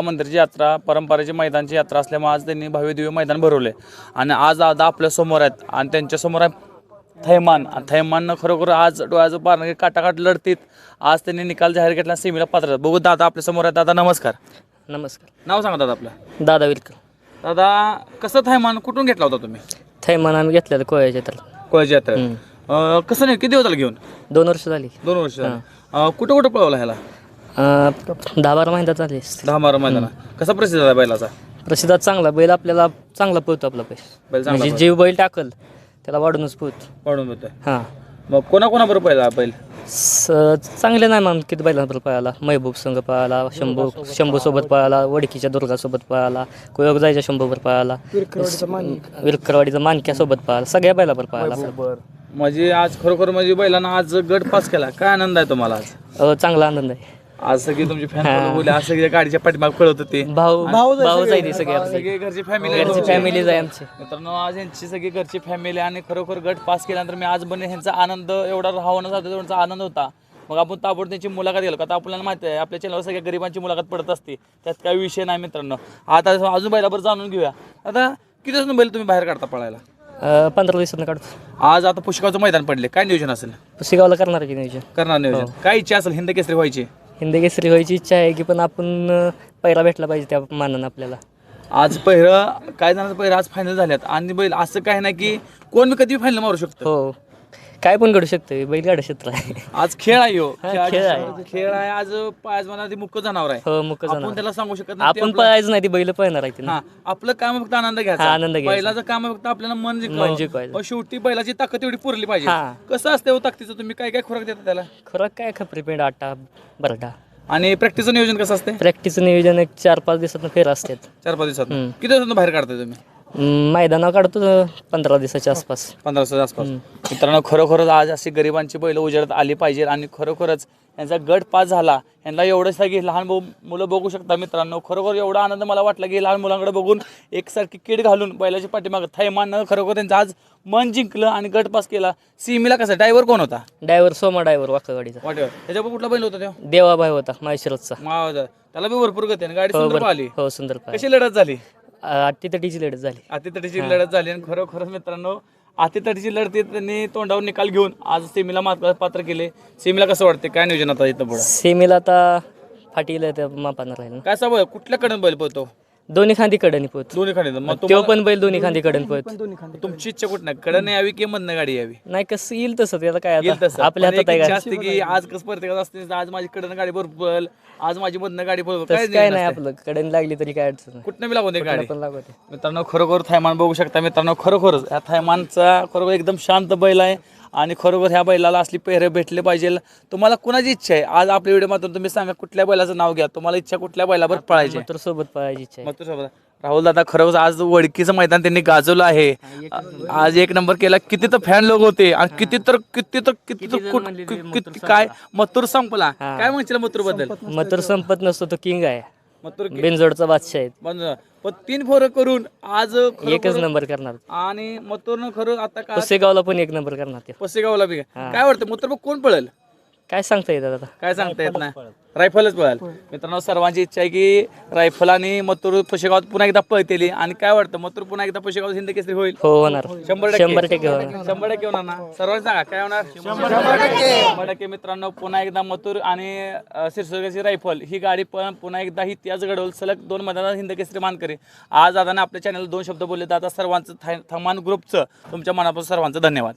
मंदिरची यात्रा परंपरेची मैदानची यात्रा असल्यामुळे आज त्यांनी भव्य दिव्य मैदान भरवले. आणि आज दादा आपल्यासमोर आहेत आणि त्यांच्यासमोर आहे थैमान. थैमाननं खरोखर आज डोळ्याचं पारण काटाकाट लढतीत आज त्यांनी निकाल जाहीर घेतला सेमीला पात्र. बघू दादा आपल्यासमोर आहे दादा नमस्कार. नमस्कार. नाव सांगा दादा आपलं. दादा विलकर दादा कसं थैमान? कुठून घेतला होता तुम्ही? थैमान आम्ही घेतलेलं कोयाच्या तर कोळ्याची यात्रा कसं नाही? किती दिवस झालं घेऊन? दोन वर्ष झाली. दोन वर्ष झाली. अं, कुठं कुठं पळवला ह्याला? दहा बारा महिन्यात झाली. दहा बारा मैदाना कसा प्रसिद्ध झाला बैलाचा? प्रसिद्धात चांगला. बैल आपल्याला चांगला पळतो आपला बैल. पैसे चांगला म्हणजे जीव बैल टाकल त्याला वाढूनच पळतो. पळून होतोय हां. मग कोणा कोणाबरोबर पहिला बैल? स चांगले नाही मान किती बैलांबरोबर पळाला. महबूब संघ पळाला शंभू शंभू सोबत पळाला वडकीच्या दुर्गासोबत पळाला कोयोग जायच्या शंभूवर पळाला. विरकरवाडीचा मानक्यासोबत पळाला. सगळ्या बैलावर पळाला. म्हणजे आज खरोखर म्हणजे बैलांना आज गट पास केला. काय आनंद आहे तुम्हाला आज? अं, चांगला आनंद आहे. आज सगळी तुमची फॅन बोलले आज सगळी गाडीच्या पाठीमाग पळत होते. भाऊ भाऊ जायचे सगळे. आपले. सगळे घरची फॅमिली घरची फॅमिली आहे आमची. मित्रांनो आज यांची सगळी घरची फॅमिली आणि खरोखर गट पास केल्यानंतर मी आज बने ह्यांचा आनंद एवढा जातो त्यांचा आनंद होता. मग आपण ताबड त्यांची मुलाखत गेलो का आता आपल्याला माहिती आहे आपल्या चॅनलवर सगळ्या गरिबांची मुलाखत पडत असते. त्यात काही विषय नाही मित्रांनो. आता अजून बैलाबर जाणून घेऊया. आता किती दिवसांनी बैल तुम्ही बाहेर काढता पळायला? अं, पंधरा दिवसांना काढतो. आज आता पुष्काचं मैदान पडले. काय नियोजन असेल? पुसेगावला करणार आहे की नियोजन. करणार नियोजन. काय इच्छा असेल? हिंद केसरी व्हायची? हिंद केसरी व्हायची इच्छा आहे की पण आपण पहिला भेटला पाहिजे त्या मानानं आपल्याला. आज पहिरं काय जणांचं पहिरं आज फायनल झाल्यात. आणि बैल असं काय नाही की कोण कधी फायनल मारू शकतो? हो. काय पण घडू शकतं बैलगाडा क्षेत्र आहे. आज खेळ आहे. हा, खेळ आहे. खेळ आहे. आज आज मला ती मुख्य जनावर आहे. हो मुक आपण त्याला सांगू शकत नाही ते आपण आपलं- पळायचं नाही ती बैल पळणार आहे ती ना हा आपलं काम फक्त आनंद हा, घ्यायचा आनंद घ्यायचा. बैलाचं काम फक्त आपल्याला मन मन जिंकावं. जिंकवायचं. अहो, शेवटी बैलाची ताकद एवढी पुरली पाहिजे. हा. कसं असते हो ताकदीचं? तुम्ही काय काय खुराक देता त्याला? खरं काय? खपरी पेंड आटा बरडा. आणि प्रॅक्टिसचं नियोजन कसं असते प्रॅक्टिसचं नियोजन एक चार पाच दिवसात फेर असतात. चार पाच दिवसात हम्म. किती दिवसात बाहेर काढताय तुम्ही? मैदानावर काढतो पंधरा दिवसाच्या आसपास. पंधरा दिवसाच्या आसपास. मित्रांनो खरोखरच आज अशी गरिबांची बैल उजेडात आली पाहिजे आणि खरोखरच यांचा गट पास झाला. यांना एवढं सगळी लहान मुलं बघू शकता मित्रांनो. खरोखर एवढा आनंद मला वाटला की लहान मुलांकडे बघून एकसारखी किड घालून बैलाची पाठीमागं थैमान खरोखर त्यांचं आज मन जिंकलं आणि गट पास केला. सीमीला कसा ड्रायव्हर कोण होता? ड्रायव्हर सोमा ड्रायव्हर वाकवाडीचा वाटेवर. त्याच्यावर कुठला बैल होता तेव्हा देवाभाई होता माहेश्वरचा. त्याला बी भरपूर गती. गाडी हो सुंदर. आली हो सुंदर पाय कशी लढत झाली? अटीतटीची लढत झाली. अतितटीची लढत झाली आणि खरोखरच मित्रांनो अतितटीची लढतीत त्यांनी तोंडावर निकाल घेऊन आज सेमीला मात्र पात्र केले. सेमीला कसं वाटते काय नियोजन आता इथं पुढं? सेमीला आता फाटीला मापानं राहील. काय सांग कुठल्या कडून बैल पळतो? दोन्ही खांदी कडनी पोहत दोन्ही मग तो पण बैल दोन्ही खांदी कडन पोहत तुम- तुमची इच्छा कुठं नाही कडन यावी की मधनं गाडी यावी? नाही कसं येईल तसं. त्याला काय येईल आता? तसं. आपल्या पण हातात एक आहे इच्छा का? असते की आज कसं प्रत्येकात असते आज माझी कडन गाडी बरोबर आज माझी मधनं गाडी बरोबर तसं काय नाही आपलं. कडन लागली तरी काय अडचण नाही. कुठनं लागून दे गाडी. पण लागवते मित्रांनो खरोखर थैमान बघू शकता. मित्रांनो खरोखरच ह्या थैमानचा खरोखर एकदम शांत बैल आहे. आणि खरोखर ह्या बैलाला असली पेहरे भेटले पाहिजे. तुम्हाला कुणाची इच्छा आहे? आज आपल्या व्हिडिओ मात्र तुम्ही सांगा कुठल्या बैलाचं नाव घ्या? तुम्हाला इच्छा कुठल्या बैलावर पळायची? तर सोबत पाहायची इच्छा मग बघा. राहुल दादा खरंच आज वडकीचं मैदान त्यांनी गाजवलं आहे. आज एक नंबर केला. किती तर फॅन लोक होते आणि किती तर किती तर किती तर कुठ- काय? मथुर संपला. काय म्हणशील मथुरबद्दल मग तर संपत नसतो तो किंग आहे. बेंजोडचा बादशाह आहे पण तीन फोर करून आज खरोखर- एकच नंबर करणार. आणि मथुरनं खरं आता का पुसेगावला पण एक नंबर करणार ते पसेगावला बी काय काय वाटतं? बघ कोण पळेल? काय सांगता येतात आता? काय सांगता येत नाही. रायफलच पळेल. मित्रांनो सर्वांची इच्छा आहे की रायफल आणि मथुर पशेगावात पुन्हा एकदा पळतेली. आणि काय वाटतं मथुर पुन्हा एकदा पशेगावात हिंद केसरी होईल? हो होणार. शंभर टक्के. शंभर टक्के होणार. शंभर टक्के होणार ना? सर्वांनी सांगा काय होणार? शंभर टक्के. मित्रांनो पुन्हा एकदा मथुर आणि अ, सिरसोगाची रायफल ही गाडी पण पुन्हा एकदा ही त्याच घडवल सलग दोन मैदानात हिंद केसरी मान करे. आज दादाने आपल्या चॅनल दोन शब्द बोलले दादा सर्वांचं थाय- थमान ग्रुपचं तुमच्या मनापासून सर्वांचं धन्यवाद.